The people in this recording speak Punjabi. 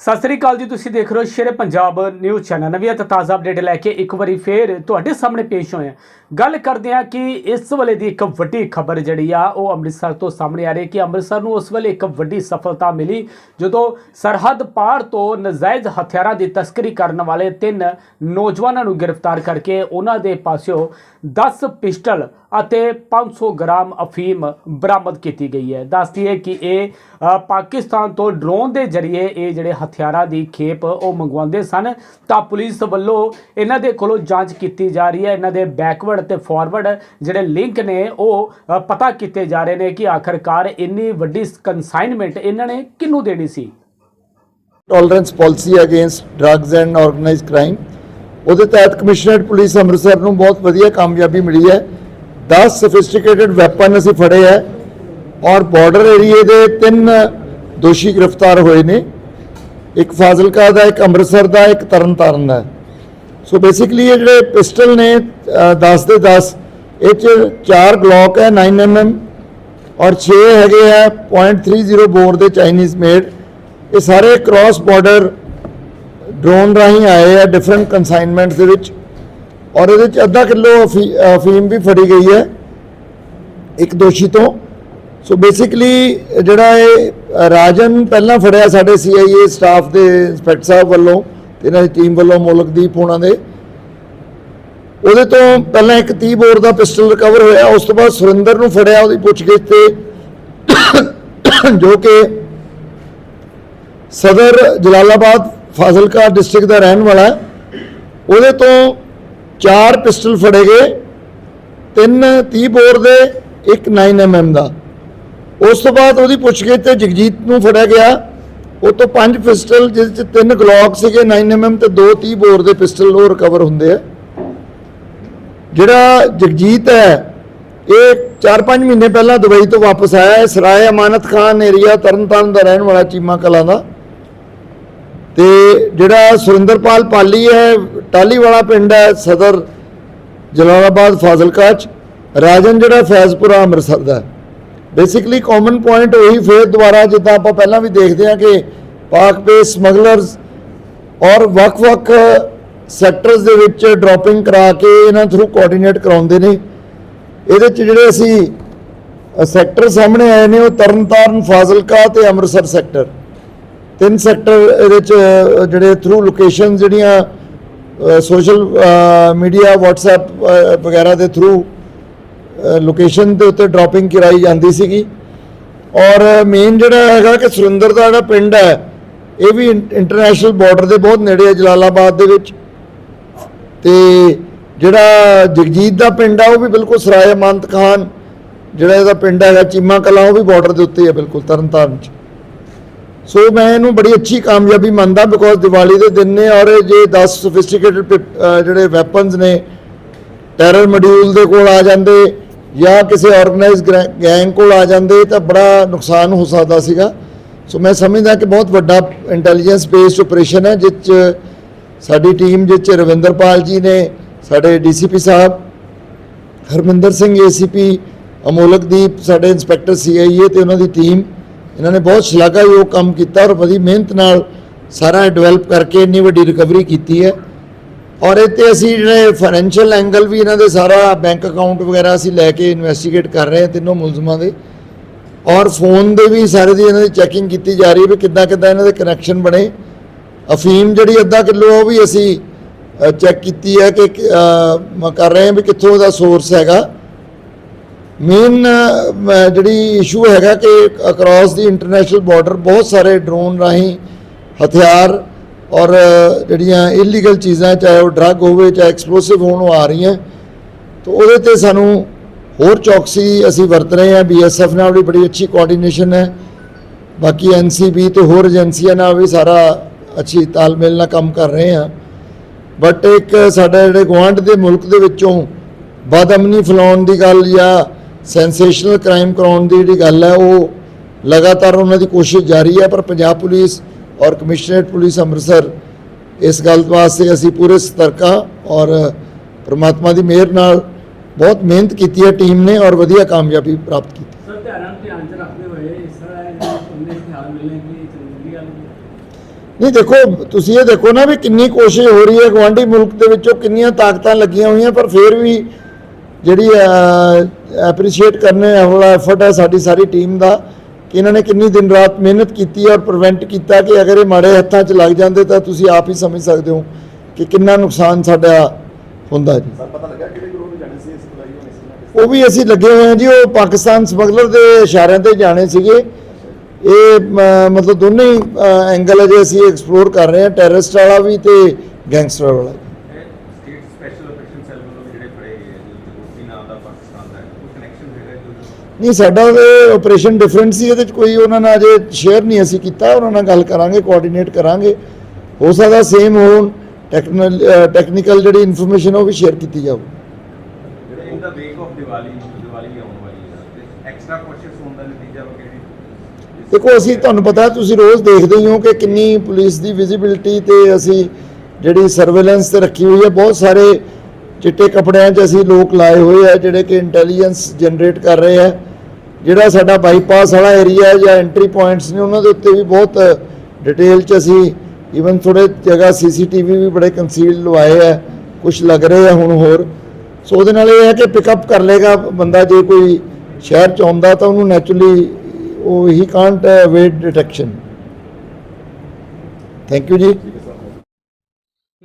ਸਤਿ ਸ੍ਰੀ ਅਕਾਲ ਜੀ, ਤੁਸੀਂ ਦੇਖ ਰਹੇ ਹੋ ਸ਼ੇਰੇ ਪੰਜਾਬ ਨਿਊਜ਼ ਚੈਨਲ। ਨਵੀਂ ਅਤੇ ਤਾਜ਼ਾ ਅਪਡੇਟ ਲੈ ਕੇ ਇੱਕ ਵਾਰੀ ਫੇਰ ਤੁਹਾਡੇ ਸਾਹਮਣੇ ਪੇਸ਼ ਹੋਏ ਹਾਂ। ਗੱਲ ਕਰਦੇ ਹਾਂ ਕਿ ਇਸ ਵੇਲੇ ਦੀ ਇੱਕ ਵੱਡੀ ਖਬਰ ਜਿਹੜੀ ਆ, ਉਹ ਅੰਮ੍ਰਿਤਸਰ ਤੋਂ ਸਾਹਮਣੇ ਆ ਰਹੀ ਹੈ ਕਿ ਅੰਮ੍ਰਿਤਸਰ ਨੂੰ ਉਸ ਵੇਲੇ ਇੱਕ ਵੱਡੀ ਸਫਲਤਾ ਮਿਲੀ, ਜਦੋਂ ਸਰਹੱਦ ਪਾਰ ਤੋਂ ਨਜਾਇਜ਼ ਹਥਿਆਰਾਂ ਦੀ ਤਸਕਰੀ ਕਰਨ ਵਾਲੇ ਤਿੰਨ ਨੌਜਵਾਨਾਂ ਨੂੰ ਗ੍ਰਿਫਤਾਰ ਕਰਕੇ ਉਹਨਾਂ ਦੇ ਪਾਸਿਓਂ 10 ਪਿਸਟਲ ਅਤੇ 500 ਗ੍ਰਾਮ ਅਫੀਮ ਬਰਾਮਦ ਕੀਤੀ ਗਈ ਹੈ। ਦੱਸਦੀ ਹੈ ਕਿ ਇਹ ਪਾਕਿਸਤਾਨ ਤੋਂ ਡਰੋਨ ਦੇ ਜ਼ਰੀਏ ਇਹ ਜਿਹੜੇ ਹਥਿਆਰਾਂ ਦੀ ਖੇਪ ਉਹ ਮੰਗਵਾਉਂਦੇ ਸਨ, ਤਾਂ ਪੁਲਿਸ ਵੱਲੋਂ ਇਹਨਾਂ ਦੇ ਕੋਲੋਂ ਜਾਂਚ ਕੀਤੀ ਜਾ ਰਹੀ ਹੈ। ਇਹਨਾਂ ਦੇ ਬੈਕਵਰਡ ਤੇ ਫਾਰਵਰਡ ਜਿਹੜੇ ਲਿੰਕ ਨੇ, ਉਹ ਪਤਾ ਕੀਤੇ ਜਾ ਰਹੇ ਨੇ ਕਿ ਆਖਰਕਾਰ ਇੰਨੀ ਵੱਡੀ ਕਨਸਾਈਨਮੈਂਟ ਇਹਨਾਂ ਨੇ ਕਿਹਨੂੰ ਦੇਣੀ ਸੀ? Tolerance policy against drugs and organised crime ਉਹਦੇ ਤਹਿਤ ਕਮਿਸ਼ਨਰੇਟ ਪੁਲਿਸ ਅੰਮ੍ਰਿਤਸਰ ਨੂੰ ਬਹੁਤ ਵਧੀਆ ਕਾਮਯਾਬੀ ਮਿਲੀ ਹੈ। 10 ਸੋਫਿਸਟੀਕੇਟਡ ਵੈਪਨ ਅਸੀਂ ਫੜੇ ਹੈ। ਔਰ ਬਾਰਡਰ ਏਰੀਏ ਦੇ ਤਿੰਨ ਦੋਸ਼ੀ ਗ੍ਰਿਫਤਾਰ ਹੋਏ ਨੇ। ਇੱਕ ਫਾਜ਼ਿਲਕਾ ਦਾ ਇੱਕ ਅੰਮ੍ਰਿਤਸਰ ਦਾ ਇੱਕ ਤਰਨਤਾਰਨ ਦਾ। ਸੋ ਬੇਸਿਕਲੀ ਇਹ ਜਿਹੜੇ ਪਿਸਟਲ ਨੇ ਅ, 10 ਦੇ 10 ਇਹ ਚ ਚਾਰ ਗਲੋਕ ਹੈ 9mm ਔਰ 6 ਹੈਗੇ ਆ .30 ਬੋਰ ਦੇ ਚਾਈਨੀਜ਼ ਮੇਡ। ਇਹ ਸਾਰੇ ਕ੍ਰਾਸ ਬਾਰਡਰ ਡਰੋਨ ਰਾਹੀਂ ਆਏ ਆ ਡਿਫਰੈਂਟ ਕਨਸਾਈਨਮੈਂਟਸ ਦੇ ਵਿੱਚ। ਔਰ ਇਹਦੇ ਚ ਅੱਧਾ ਕਿਲੋ ਅਫੀਮ ਵੀ ਫੜੀ ਗਈ ਹੈ ਇੱਕ ਦੋਸ਼ੀ ਤੋਂ। ਸੋ ਬੇਸਿਕਲੀ ਜਿਹੜਾ ਇਹ ਰਾਜਨ ਪਹਿਲਾਂ ਫੜਿਆ ਸਾਡੇ ਸੀਆਈਏ ਸਟਾਫ ਦੇ ਇੰਸਪੈਕਟਰ ਸਾਹਿਬ ਵੱਲੋਂ, ਤੇ ਇਹਨਾਂ ਦੀ ਟੀਮ ਵੱਲੋਂ ਮੁਲਕਦੀਪ ਹੋਣਾ ਦੇ। ਉਹਦੇ ਤੋਂ ਪਹਿਲਾਂ ਇੱਕ 30 ਬੋਰ ਦਾ ਪਿਸਟਲ ਰਿਕਵਰ ਹੋਇਆ, ਉਸ ਤੋਂ ਬਾਅਦ ਸੁਰਿੰਦਰ ਨੂੰ ਫੜਿਆ ਉਹਦੀ ਪੁੱਛਗਿੱਛ ਤੇ। ਜੋ ਕਿ ਸਦਰ ਜਲਾਲਾਬਾਦ ਫਾਜ਼ਿਲਕਾ ਡਿਸਟ੍ਰਿਕਟ ਦਾ ਰਹਿਣ ਵਾਲਾ ਹੈ। ਉਹਦੇ ਤੋਂ ਚਾਰ ਪਿਸਟਲ ਫੜੇ ਗਏ, ਤਿੰਨ 30 ਬੋਰ ਦੇ, ਇੱਕ 9mm ਦਾ। ਉਸ ਤੋਂ ਬਾਅਦ ਉਹਦੀ ਪੁੱਛਗਿੱਛ ਤੇ ਜਗਜੀਤ ਨੂੰ ਫੜਿਆ ਗਿਆ। ਉਹ ਤੋਂ ਪੰਜ ਪਿਸਟਲ ਜਿਸ ਚ ਤਿੰਨ ਗਲੌਕ ਸੀਗੇ 9mm ਤੇ ਦੋ 30 ਬੋਰ ਦੇ ਪਿਸਟਲ ਉਹ ਰਿਕਵਰ ਹੁੰਦੇ ਆ। ਜਿਹੜਾ ਜਗਜੀਤ ਹੈ, ਇਹ 4-5 ਮਹੀਨੇ ਪਹਿਲਾਂ ਦੁਬਈ ਤੋਂ ਵਾਪਸ ਆਇਆ ਹੈ। ਸਰਾਏ ਅਮਾਨਤ ਖਾਨ ਏਰੀਆ ਤਰਨਤਾਰਨ ਦਾ ਰਹਿਣ ਵਾਲਾ ਚੀਮਾ ਕਲਾਂ ਦਾ। ਤੇ ਜਿਹੜਾ ਸੁਰਿੰਦਰਪਾਲ ਪਾਲੀ ਹੈ ਟਾਲੀ ਵਾਲਾ ਪਿੰਡ ਹੈ, ਸਦਰ ਜਲਾਲਾਬਾਦ ਫਾਜ਼ਿਲਕਾ ਚ। ਰਾਜਨ ਜਿਹੜਾ ਫੈਜ਼ਪੁਰਾ ਅੰਮ੍ਰਿਤਸਰ ਦਾ ਬੇਸਿਕਲੀ ਕਾਮਨ ਪੁਆਇੰਟ ਉਹੀ ਫੇਰ ਦੁਬਾਰਾ ਜਿੱਦਾਂ ਆਪਾਂ ਪਹਿਲਾਂ ਵੀ ਦੇਖਦੇ ਹਾਂ ਕਿ ਪਾਕ ਬੇਸ ਸਮਗਲਰਸ ਔਰ ਵੱਖ-ਵੱਖ ਸੈਕਟਰਸ ਦੇ ਵਿੱਚ ਡ੍ਰੌਪਿੰਗ ਕਰਾ ਕੇ ਇਹਨਾਂ ਥਰੂ ਕੋਆਰਡੀਨੇਟ ਕਰਾਉਂਦੇ ਨੇ। ਇਹਦੇ ਚ ਜਿਹੜੇ ਅਸੀਂ ਸੈਕਟਰ ਸਾਹਮਣੇ ਆਏ ਨੇ ਉਹ ਤਰਨਤਾਰਨ, ਫਾਜ਼ਿਲਕਾ ਤੇ ਅੰਮ੍ਰਿਤਸਰ ਸੈਕਟਰ ਤਿੰਨ ਸੈਕਟਰ ਇਹਦੇ ਚ ਜਿਹੜੇ ਥਰੂ ਲੋਕੇਸ਼ਨ ਜਿਹੜੀਆਂ ਸੋਸ਼ਲ ਮੀਡੀਆ WhatsApp ਵਗੈਰਾ ਦੇ ਥਰੂ ਲੋਕੇਸ਼ਨ ਦੇ ਉੱਤੇ ਡ੍ਰੌਪਿੰਗ ਕਰਾਈ ਜਾਂਦੀ ਸੀਗੀ। ਔਰ ਮੇਨ ਜਿਹੜਾ ਹੈਗਾ ਕਿ ਸੁਰਿੰਦਰ ਦਾ ਜਿਹੜਾ ਪਿੰਡ ਹੈ, ਇਹ ਵੀ ਇੰਟਰਨੈਸ਼ਨਲ ਬਾਰਡਰ ਦੇ ਬਹੁਤ ਨੇੜੇ ਹੈ ਜਲਾਲਾਬਾਦ ਦੇ ਵਿੱਚ। ਤੇ ਜਿਹੜਾ ਜਗਜੀਤ ਦਾ ਪਿੰਡ ਆ, ਉਹ ਵੀ ਬਿਲਕੁਲ ਸਰਾਏ ਅਮਾਨਤ ਖਾਨ, ਜਿਹੜਾ ਇਹਦਾ ਪਿੰਡ ਹੈਗਾ ਚੀਮਾ ਕਲਾਂ, ਉਹ ਵੀ ਬਾਰਡਰ ਦੇ ਉੱਤੇ ਹੀ ਹੈ ਬਿਲਕੁਲ, ਤਰਨਤਾਰਨ ਚ। ਸੋ ਮੈਂ ਇਹਨੂੰ ਬੜੀ ਅੱਛੀ ਕਾਮਯਾਬੀ ਮੰਨਦਾ ਬਿਕੋਜ਼ ਦੀਵਾਲੀ ਦੇ ਦਿਨ ਨੇ ਔਰ ਇਹ ਜੇ 10 ਸੋਫਿਸਟੀਕੇਟਡ ਜਿਹੜੇ ਵੈਪਨਸ ਨੇ ਟੈਰਰ ਮੋਡਿਊਲ ਦੇ ਕੋਲ ਆ ਜਾਂਦੇ ਜਾਂ ਕਿਸੇ ਆਰਗੇਨਾਈਜ਼ ਗੈਂਗ ਕੋਲ ਆ ਜਾਂਦੇ, ਤਾਂ ਬੜਾ ਨੁਕਸਾਨ ਹੋ ਸਕਦਾ ਸੀਗਾ। ਸੋ ਮੈਂ ਸਮਝਦਾ ਕਿ ਬਹੁਤ ਵੱਡਾ ਇੰਟੈਲੀਜੈਂਸ ਬੇਸਡ ਆਪਰੇਸ਼ਨ ਹੈ ਜਿਸ 'ਚ ਸਾਡੀ ਟੀਮ ਜਿਸ 'ਚ ਰਵਿੰਦਰਪਾਲ ਜੀ ਨੇ, ਸਾਡੇ ਡੀਸੀਪੀ ਸਾਹਿਬ, ਹਰਮਿੰਦਰ ਸਿੰਘ ਏਸੀਪੀ ਅਮੋਲਕਦੀਪ ਸਾਡੇ ਇੰਸਪੈਕਟਰ ਸੀਆਈਏ ਤੇ ਉਹਨਾਂ ਦੀ ਟੀਮ ਇਹਨਾਂ ਨੇ ਬਹੁਤ ਸ਼ਲਾਘਾਯੋਗ ਕੰਮ ਕੀਤਾ ਔਰ ਬੜੀ ਮਿਹਨਤ ਨਾਲ ਸਾਰਾ ਡਿਵੈਲਪ ਕਰਕੇ ਇੰਨੀ ਵੱਡੀ ਰਿਕਵਰੀ ਕੀਤੀ ਹੈ। ਔਰ ਇਹ ਤੇ ਅਸੀਂ ਜਿਹੜੇ ਫਾਈਨੈਂਸ਼ੀਅਲ ਐਂਗਲ ਵੀ ਇਹਨਾਂ ਦੇ ਸਾਰਾ ਬੈਂਕ ਅਕਾਊਂਟ ਵਗੈਰਾ ਅਸੀਂ ਲੈ ਕੇ ਇਨਵੈਸਟੀਗੇਟ ਕਰ ਰਹੇ ਹਾਂ ਤਿੰਨੋਂ ਮੁਲਜ਼ਮਾਂ ਦੇ। ਔਰ ਫੋਨ ਦੇ ਵੀ ਸਾਰੇ ਦੀ ਇਹਨਾਂ ਦੀ ਚੈਕਿੰਗ ਕੀਤੀ ਜਾ ਰਹੀ ਹੈ ਵੀ ਕਿੱਦਾਂ ਕਿੱਦਾਂ ਇਹਨਾਂ ਦੇ ਕਨੈਕਸ਼ਨ ਬਣੇ। ਅਫੀਮ ਜਿਹੜੀ ਅੱਧਾ ਕਿਲੋ ਉਹ ਵੀ ਅਸੀਂ ਚੈੱਕ ਕੀਤੀ ਹੈ ਕਿ ਕਰ ਰਹੇ ਹਾਂ ਵੀ ਕਿੱਥੋਂ ਉਹਦਾ ਸੋਰਸ ਹੈਗਾ। ਮੇਨ ਜਿਹੜੀ ਇਸ਼ੂ ਹੈਗਾ ਕਿ ਅਕ੍ਰੋਸ ਦੀ ਇੰਟਰਨੈਸ਼ਨਲ ਬਾਰਡਰ ਬਹੁਤ ਸਾਰੇ ਡਰੋਨ ਰਾਹੀਂ ਹਥਿਆਰ ਔਰ ਜਿਹੜੀਆਂ ਇਲੀਗਲ ਚੀਜ਼ਾਂ, ਚਾਹੇ ਉਹ ਡਰੱਗ ਹੋਵੇ, ਚਾਹੇ ਐਕਸਪਲੋਸਿਵ ਹੋਣ, ਉਹ ਆ ਰਹੀਆਂ। ਤਾਂ ਉਹਦੇ ਤੇ ਸਾਨੂੰ ਹੋਰ ਚੌਕਸੀ ਅਸੀਂ ਵਰਤ ਰਹੇ ਹਾਂ। ਬੀਐਸਐਫ ਨਾਲ ਵੀ ਬੜੀ ਅੱਛੀ ਕੋਆਰਡੀਨੇਸ਼ਨ ਹੈ। ਬਾਕੀ ਐਨਸੀਬੀ ਤੇ ਹੋਰ ਏਜੰਸੀਆਂ ਨਾਲ ਵੀ ਸਾਰਾ ਅੱਛੀ ਤਾਲਮੇਲ ਨਾਲ ਕੰਮ ਕਰ ਰਹੇ ਹਾਂ। ਬਟ ਇੱਕ ਸਾਡੇ ਜਿਹੜੇ ਗੁਆਂਢ ਦੇ ਮੁਲਕ ਦੇ ਵਿੱਚੋਂ ਬਦਅਮਨੀ ਫੈਲਾਉਣ ਦੀ ਗੱਲ ਜਾਂ ਸੈਂਸੇਸ਼ਨਲ ਕ੍ਰਾਈਮ ਕਰਾਉਣ ਦੀ ਜਿਹੜੀ ਗੱਲ ਹੈ, ਉਹ ਲਗਾਤਾਰ ਉਹਨਾਂ ਦੀ ਕੋਸ਼ਿਸ਼ ਜਾਰੀ ਹੈ। ਪਰ ਪੰਜਾਬ ਪੁਲਿਸ ਔਰ ਕਮਿਸ਼ਨਰੇਟ ਪੁਲਿਸ ਅੰਮ੍ਰਿਤਸਰ ਇਸ ਗੱਲ ਵਾਸਤੇ ਅਸੀਂ ਪੂਰੇ ਸਤਰਕਾ ਔਰ ਪ੍ਰਮਾਤਮਾ ਦੀ ਮਿਹਰ ਨਾਲ ਬਹੁਤ ਮਿਹਨਤ ਕੀਤੀ ਹੈ ਟੀਮ ਨੇ ਔਰ ਵਧੀਆ ਕਾਮਯਾਬੀ ਪ੍ਰਾਪਤ ਕੀਤੀ ਸਰ ਧਿਆਨ ਧਿਆਨ ਚ ਰੱਖਦੇ ਹੋਏ ਇਸ ਤਰ੍ਹਾਂ ਇਹ ਜਿਹੜੇ ਖਿਆਲ ਮਿਲਣੇ ਕਿ ਚੰਗੀ ਗੱਲ ਨਹੀਂ ਦੇਖੋ ਤੁਸੀਂ ਇਹ ਦੇਖੋ ਨਾ ਵੀ ਕਿੰਨੀ ਕੋਸ਼ਿਸ਼ ਹੋ ਰਹੀ ਹੈ ਗਵਾਂਢੀ ਮੁਲਕ ਦੇ ਵਿੱਚੋਂ ਕਿੰਨੀਆਂ ਤਾਕਤਾਂ ਲੱਗੀਆਂ ਹੋਈਆਂ ਪਰ ਫਿਰ ਵੀ ਜਿਹੜੀ ਐਪਰੀਸ਼ੀਏਟ ਕਰਨੇ ਵਾਲਾ ਐਫਰਟ ਹੈ ਸਾਡੀ ਸਾਰੀ ਟੀਮ ਦਾ। ਕਿ ਇਹਨਾਂ ਨੇ ਕਿੰਨੀ ਦਿਨ ਰਾਤ ਮਿਹਨਤ ਕੀਤੀ ਔਰ ਪ੍ਰੀਵੈਂਟ ਕੀਤਾ ਕਿ ਅਗਰ ਇਹ ਮਾੜੇ ਹੱਥਾਂ 'ਚ ਲੱਗ ਜਾਂਦੇ ਤਾਂ ਤੁਸੀਂ ਆਪ ਹੀ ਸਮਝ ਸਕਦੇ ਹੋ ਕਿ ਕਿੰਨਾ ਨੁਕਸਾਨ ਸਾਡਾ ਹੁੰਦਾ ਜੀ। ਪਤਾ ਕਿਹੜੇ ਗਰੋਹ ਨੂੰ ਜਾਣੇ ਸੀ ਉਹ ਵੀ ਅਸੀਂ ਲੱਗੇ ਹੋਏ ਹਾਂ ਜੀ ਉਹ ਪਾਕਿਸਤਾਨ ਸਮਗਲਰ ਦੇ ਇਸ਼ਾਰਿਆਂ ਤੇ ਜਾਣੇ ਸੀਗੇ। ਇਹ ਮਤਲਬ ਦੋਨੇ ਹੀ ਐਂਗਲ ਹੈ ਜੇ ਅਸੀਂ ਐਕਸਪਲੋਰ ਕਰ ਰਹੇ ਹਾਂ ਟੈਰਰਿਸਟ ਵਾਲਾ ਵੀ ਤੇ ਗੈਂਗਸਟਰ ਵਾਲਾ ਵੀ। ਸਟੇਟ ਸਪੈਸ਼ਲ ਆਪਰੇਸ਼ਨ ਸੈੱਲ ਵੱਲੋਂ ਵੀ ਜਿਹੜੇ ਫੜੇ ਗਏ ਆ ਜੋ ਜਗੋਤੀ ਨਾਮ ਦਾ ਪਾਕਿਸਤਾਨ ਦਾ ਹੈ, ਕੋਈ ਕਨੈਕਸ਼ਨ ਹੈਗਾ ਜੋ ਨਹੀਂ ਸਾਡਾ ਤੇ ਆਪਰੇਸ਼ਨ ਡਿਫਰੈਂਟ ਸੀ। ਇਹਦੇ ਚ ਕੋਈ ਉਹਨਾਂ ਨਾਲ ਅਜੇ ਸ਼ੇਅਰ ਨਹੀਂ ਅਸੀਂ ਕੀਤਾ। ਉਹਨਾਂ ਨਾਲ ਗੱਲ ਕਰਾਂਗੇ ਕੋਆਰਡੀਨੇਟ ਕਰਾਂਗੇ। ਹੋ ਸਕਦਾ ਸੇਮ ਹੋਣ। ਟੈਕਨੀਕਲ ਜਿਹੜੀ ਇਨਫੋਰਮੇਸ਼ਨ ਉਹ ਵੀ ਸ਼ੇਅਰ ਕੀਤੀ ਜਾਊ ਜਿਹੜੇ in the wake of Diwali Diwali ਵੀ ਆਉਣ ਵਾਲੀ ਹੈ। ਤੇ ਐਕਸਟਰਾ ਕੋਸ਼ਿਸ਼ ਹੋਣ ਦਾ ਨਤੀਜਾ ਵਾ ਕਿਹੜੀ ਦੇਖੋ ਅਸੀਂ ਤੁਹਾਨੂੰ ਪਤਾ ਤੁਸੀਂ ਰੋਜ਼ ਦੇਖਦੇ ਹੀ ਹੋ ਕਿ ਕਿੰਨੀ ਪੁਲਿਸ ਦੀ ਵਿਜ਼ਿਬਿਲਟੀ ਤੇ ਅਸੀਂ ਜਿਹੜੀ ਸਰਵੇਲੈਂਸ ਤੇ ਰੱਖੀ ਹੋਈ ਹੈ ਬਹੁਤ ਸਾਰੇ ਚਿੱਟੇ ਕੱਪੜਿਆਂ 'ਚ ਅਸੀਂ ਲੋਕ ਲਾਏ ਹੋਏ ਆ, ਜਿਹੜੇ ਕਿ ਇੰਟੈਲੀਜੈਂਸ ਜਨਰੇਟ ਕਰ ਰਹੇ ਆ। ਜਿਹੜਾ ਸਾਡਾ ਬਾਈਪਾਸ ਵਾਲਾ ਏਰੀਆ ਜਾਂ ਐਂਟਰੀ ਪੁਆਇੰਟਸ ਨੇ, ਉਹਨਾਂ ਦੇ ਉੱਤੇ ਵੀ ਬਹੁਤ ਡਿਟੇਲ 'ਚ ਅਸੀਂ ਈਵਨ ਥੋੜੇ ਜਗ੍ਹਾ ਸੀਸੀਟੀਵੀ ਵੀ ਬੜੇ ਕੰਸੀਲ ਲਵਾਏ ਆ ਕੁਝ ਲੱਗ ਰਹੇ ਆ ਹੁਣ ਹੋਰ। ਸੋ ਉਹਦੇ ਨਾਲ ਇਹ ਹੈ ਕਿ ਪਿਕਅਪ ਕਰ ਲੇਗਾ ਬੰਦਾ, ਜੇ ਕੋਈ ਸ਼ਹਿਰ 'ਚ ਆਉਂਦਾ ਤਾਂ ਉਹਨੂੰ ਨੈਚੁਰਲੀ ਉਹ ਹੀ can't wait detection thank you ji.